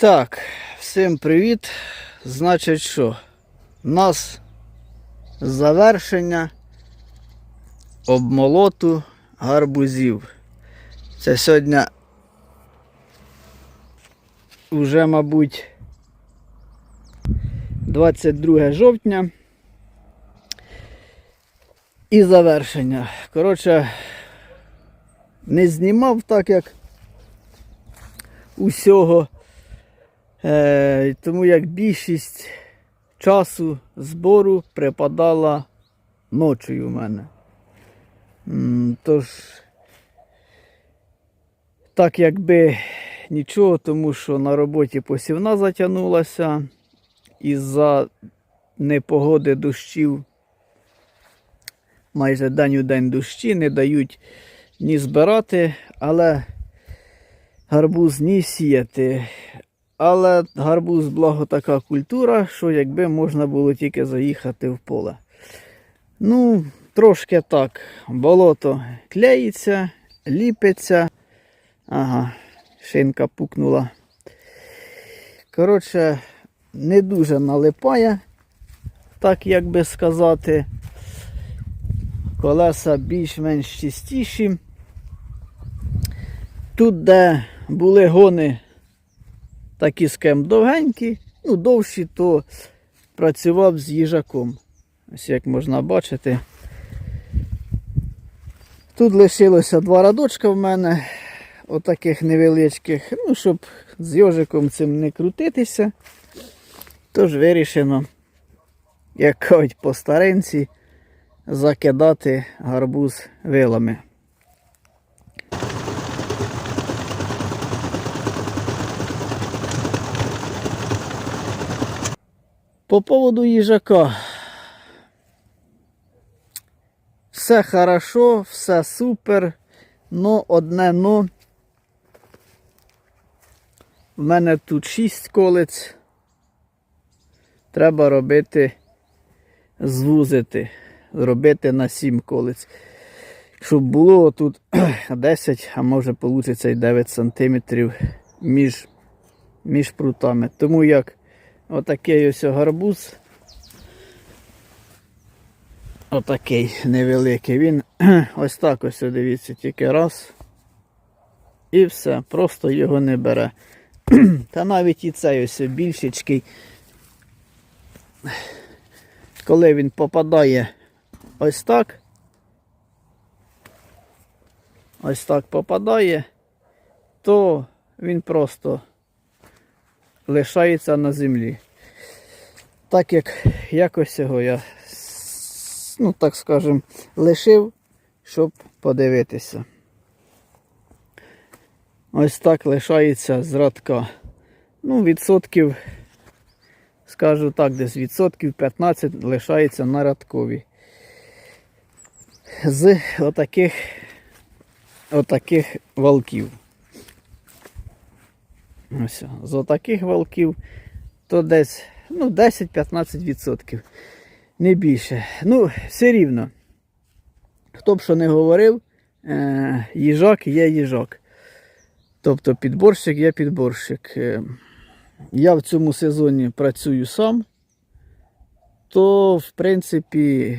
Так, всім привіт. Значить, що? У нас завершення обмолоту гарбузів. Це сьогодні вже, мабуть, 22 жовтня. І завершення. Коротше, не знімав так, як усього. Е, тому як більшість часу збору припадала ночою у мене. Тож, так якби нічого, тому що на роботі посівна затягнулася, із-за непогоди дощів, майже день у день дощі не дають ні збирати, але гарбуз ні сіяти. Але гарбуз благо така культура, що якби можна було тільки заїхати в поле. Ну, трошки так. Болото клеїться, ліпиться. Ага, шинка пукнула. Коротше, не дуже налипає, так як би сказати. Колеса більш-менш чистіші. Тут, де були гони такі скем довгенькі, ну довші, то працював з їжаком. Ось як можна бачити. Тут лишилося два радочка в мене, отаких невеличких, ну, щоб з йожиком цим не крутитися. Тож вирішено, як кажуть по старинці, закидати гарбуз вилами. По поводу їжака. Все хорошо, все супер, но одне но. В мене тут 6 колець. Треба робити, звузити, зробити на 7 колець. Щоб було тут 10, а може вийде і 9 см між, між прутами. Тому як Отакий ось гарбуз. Отакий невеликий. Він ось так ось дивіться, тільки раз. І все, просто його не бере. Та навіть і цей ось більшечкий. Коли він попадає ось так. Ось так попадає, то він просто лишається на землі. Так як якось його я, ну так скажем, лишив, щоб подивитися. Ось так лишається з радка. Ну, відсотків, скажу так, десь відсотків 15 лишається на радкові. З отаких, отаких валків. Ось, з отаких валків, то десь ну, 10-15%. Не більше. Ну, все рівно. Хто б що не говорив, е, їжак є їжак. Тобто підборщик є підборщик. Е, я в цьому сезоні працюю сам, то, в принципі,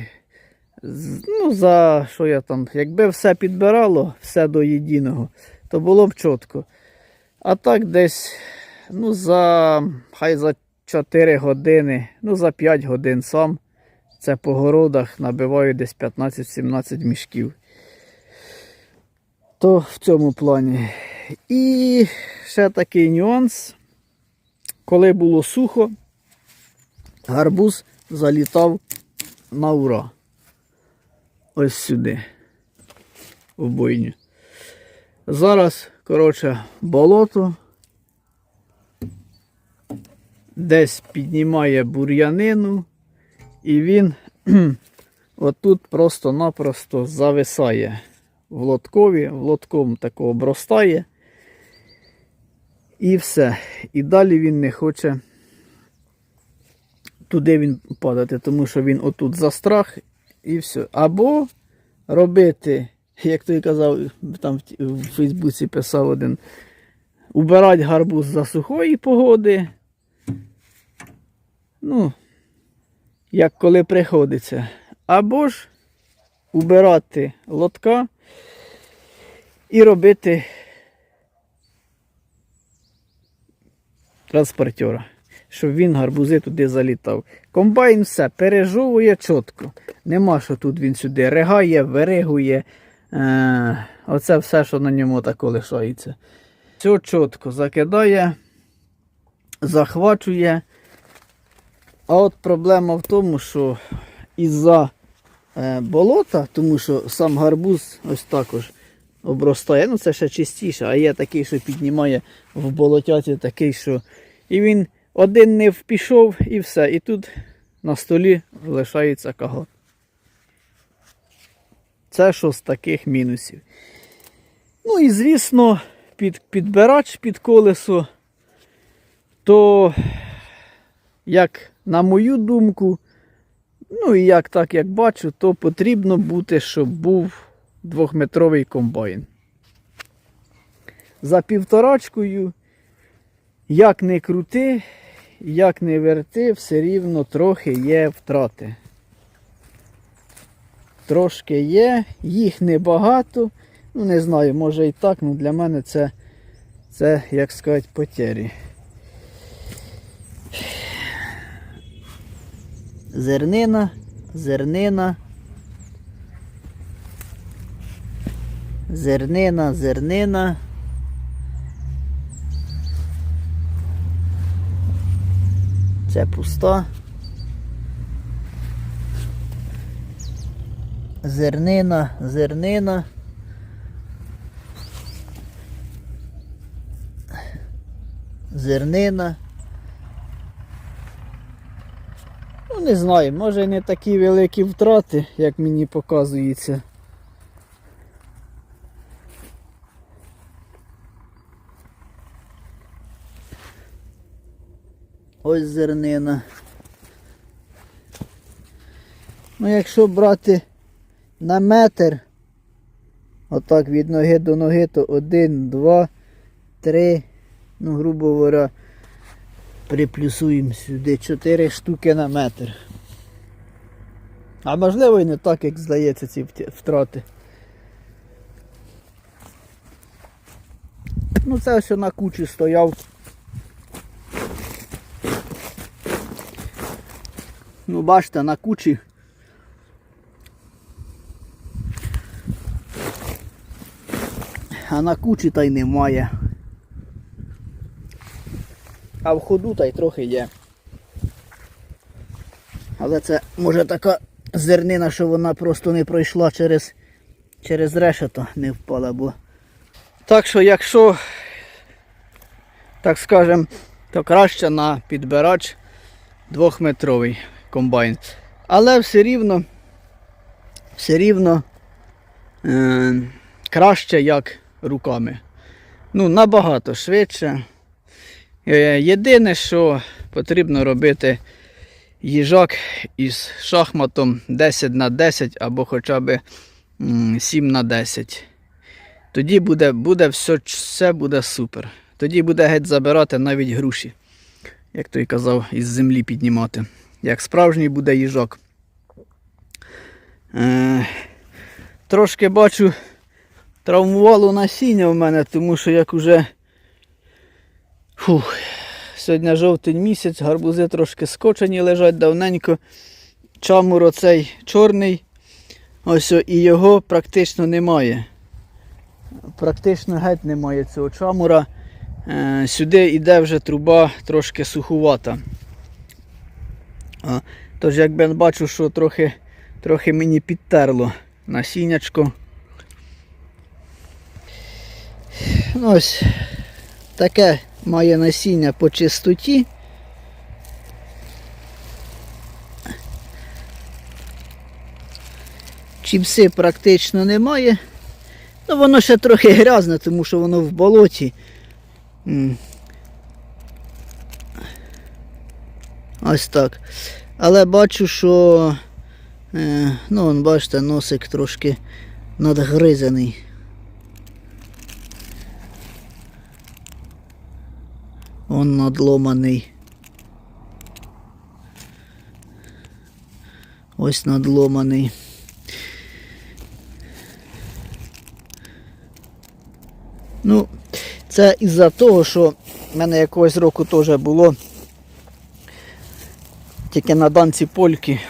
ну, за що я там, якби все підбирало, все до єдиного, то було б чітко. А так десь, ну, за хай за 4 години, ну за 5 годин сам. Це по городах набиваю десь 15-17 мішків. То в цьому плані. І ще такий нюанс. Коли було сухо, гарбуз залітав на ура. Ось сюди. В бойню. Зараз, коротше, болото. Десь піднімає бур'янину, і він отут просто-напросто зависає в лоткові, в лотком такого обростає. І все. І далі він не хоче туди він падати, тому що він отут застрах і все. Або робити, як той казав, там в Фейсбуці писав один убирати гарбуз за сухої погоди. Ну, як коли приходиться. Або ж убирати лотка і робити транспортера, щоб він гарбузи туди залітав. Комбайн все пережовує чітко. Нема, що тут він сюди ригає, виригує. Е, оце все, що на ньому тако лишається. Все чітко закидає, захвачує. А от проблема в тому, що із-за е, болота, тому що сам гарбуз ось також обростає. Ну це ще чистіше, а є такий, що піднімає в болотяті такий, що і він один не впішов і все. І тут на столі лишається кагот. Це що з таких мінусів. Ну і звісно, під, підбирач під колесо, то, як на мою думку, ну і як так, як бачу, то потрібно бути, щоб був двохметровий комбайн. За півторачкою, як не крути, як не верти, все рівно трохи є втрати. Трошки є, їх небагато. Ну, не знаю, може і так, але для мене це, це як сказати, потері. Зернина, зернина. Зернина, зернина. Це пуста. Зернина, зернина. Зернина. Ну, не знаю, може не такі великі втрати, як мені показується. Ось зернина. Ну, якщо брати на метр, отак від ноги до ноги, то один, два, три, ну, грубо говоря, приплюсуємо сюди 4 штуки на метр. А можливо і не так, як здається, ці втрати. Ну це ось на кучі стояв. Ну, бачите, на кучі. А на кучі та й немає. А в ходу та й трохи є. Але це може така зернина, що вона просто не пройшла через, через решето, не впала, бо. Так що, якщо, так скажем, то краще на підбирач двохметровий комбайн. Але все рівно, все рівно е, краще, як руками. Ну, набагато швидше. Е, Єдине, що потрібно робити їжак із шахматом 10 на 10 або хоча б 7 на 10. Тоді буде, буде все, все буде супер. Тоді буде геть забирати навіть груші, як той казав, із землі піднімати. Як справжній буде їжак. Е, трошки бачу травмувало насіння в мене, тому що як уже Фух, сьогодні жовтень місяць, гарбузи трошки скочені лежать давненько. Чамур оцей чорний. Ось і його практично немає. Практично геть немає цього чамура. Е, сюди йде вже труба трошки сухувата. Тож якби я бачу, що трохи, трохи мені підтерло насіннячко. Ну, ось таке має насіння по чистоті. Чіпси практично немає. Ну, воно ще трохи грязне, тому що воно в болоті. Ось так. Але бачу, що е, ну, бачите, носик трошки надгризаний. Он надломаний. Ось надломаний. Ну, це із-за того, що в мене якогось року теж було тільки на данці польки,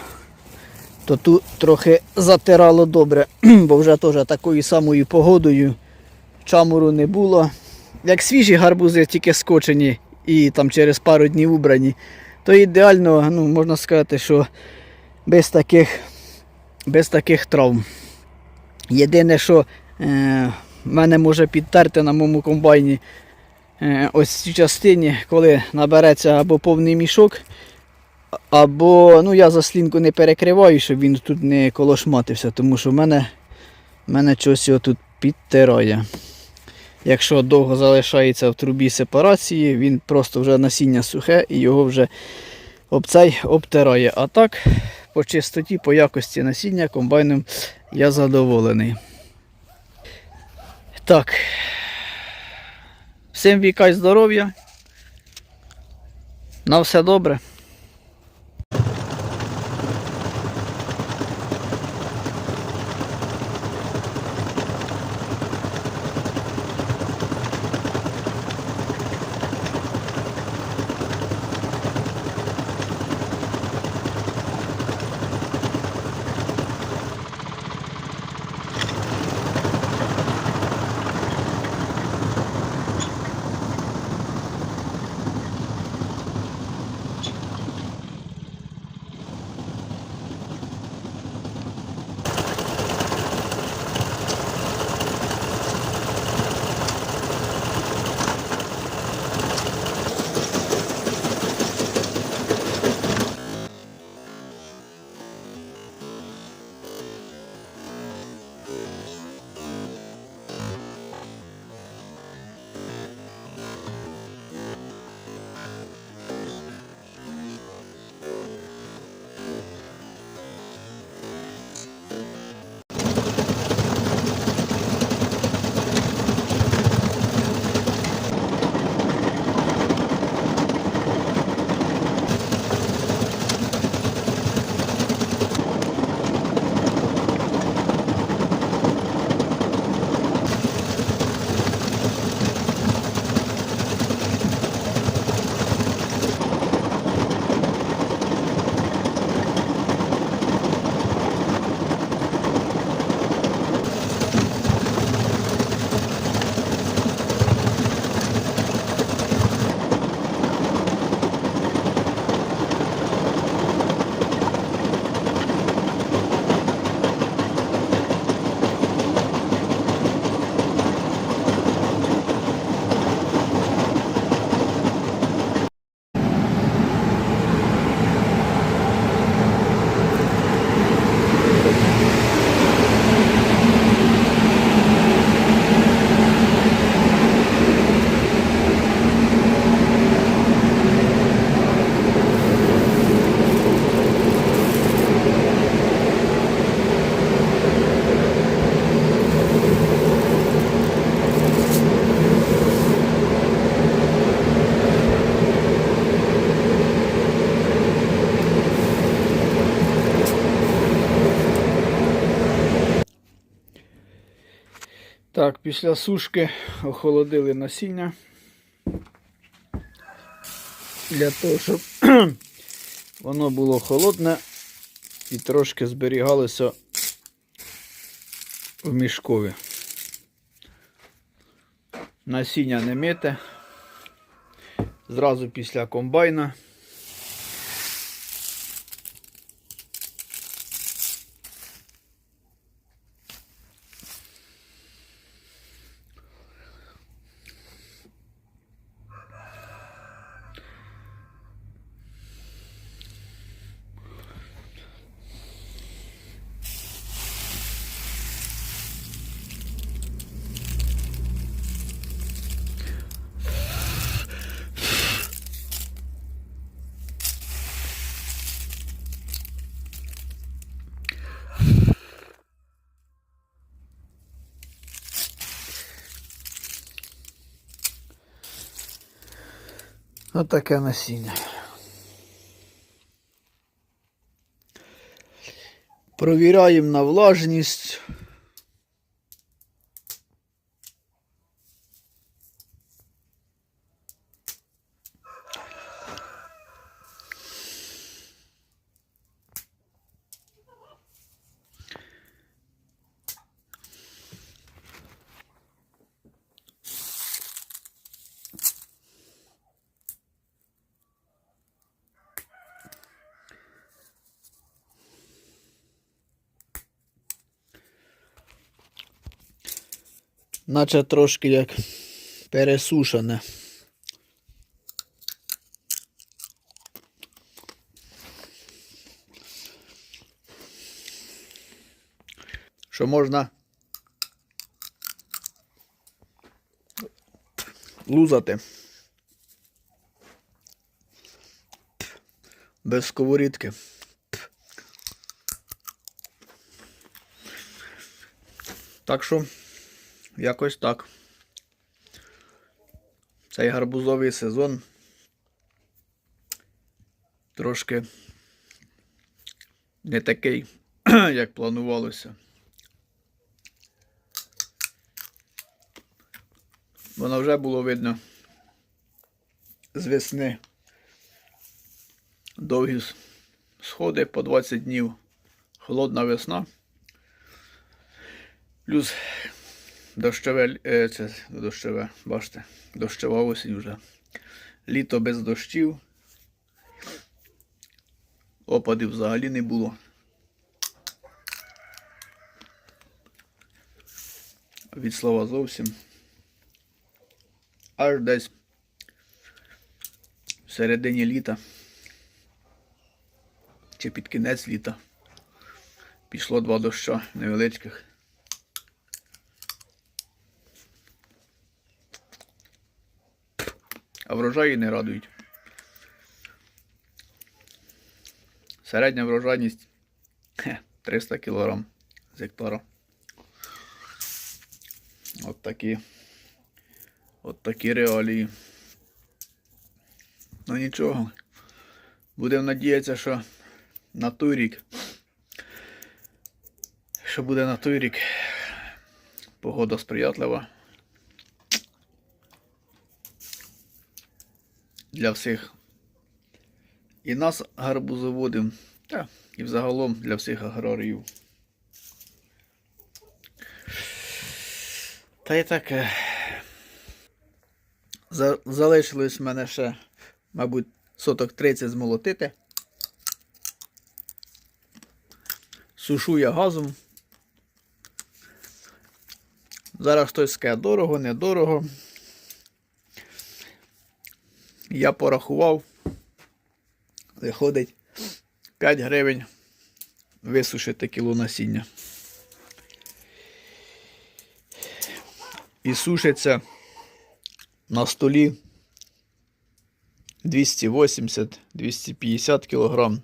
то тут трохи затирало добре, бо вже теж такою самою погодою чамуру не було. Як свіжі гарбузи, тільки скочені і там через пару днів убрані, то ідеально, ну, можна сказати, що без таких, без таких травм. Єдине, що е, мене може підтерти на моєму комбайні е, ось в цій частині, коли набереться або повний мішок, або ну, я заслінку не перекриваю, щоб він тут не колошматився, тому що в мене, мене щось його тут підтирає. Якщо довго залишається в трубі сепарації, він просто вже насіння сухе і його вже обцей обтирає. А так, по чистоті, по якості насіння комбайном я задоволений. Так. Всім віка й здоров'я. На все добре. Після сушки охолодили насіння. Для того, щоб воно було холодне і трошки зберігалося в мішкові. Насіння не мите. Зразу після комбайна. Отаке насіння. Провіряємо на влажність. Наче трошки як пересушене. Що можна лузати. Без сковорідки. Так що, якось так. Цей гарбузовий сезон трошки не такий, як планувалося. Воно вже було видно з весни. Довгі сходи по 20 днів. Холодна весна. Плюс дощове, це дощове, бачите, дощова осінь вже. Літо без дощів. Опадів взагалі не було. Від слова зовсім. Аж десь в середині літа. Чи під кінець літа. Пішло два доща невеличких. А врожаї не радують. Середня врожайність 300 кг з гектара. От такі. От такі реалії. Ну нічого. Будемо надіятися, що на той рік. Що буде на той рік. Погода сприятлива. Для всіх. І нас гарбузоводів, та і взагалом для всіх аграріїв. Та й таке. Залишилось в мене ще, мабуть, соток 30 змолотити. Сушу я газом. Зараз хтось скаже дорого, недорого. Я порахував. Виходить 5 гривень висушити кіло насіння. І сушиться на столі 280-250 кг.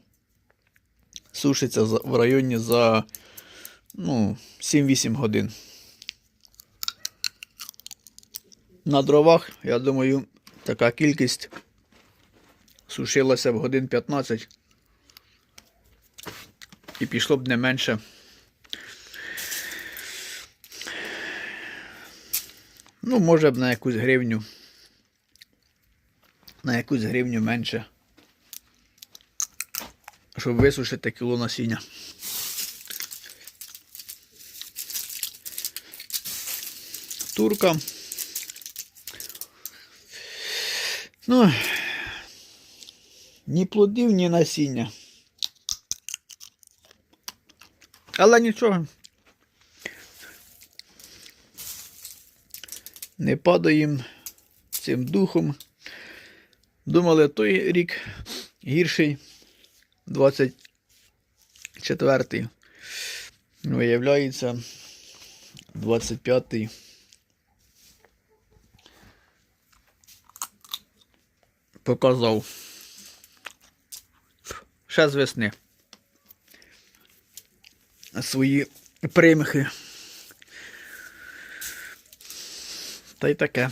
Сушиться в районі за ну, 7-8 годин. На дровах, я думаю, така кількість сушилася б годин 15 і пішло б не менше. Ну, може б на якусь гривню. На якусь гривню менше. Щоб висушити кіло насіння. Турка. Ну, ні плодів, ні насіння. Але нічого. Не падаємо цим духом. Думали, той рік гірший, 24-й. Виявляється, 25-й. Показав. Ще з весни. Свої примхи. Та й таке.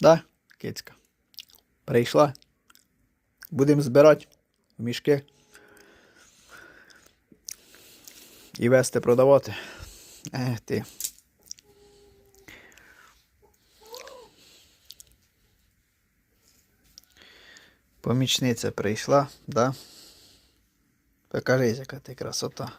Да, кицька. Прийшла. Будемо збирати мішки. І вести продавати. Ех ти. Помічниця прийшла, да? Покажись, яка ти красота.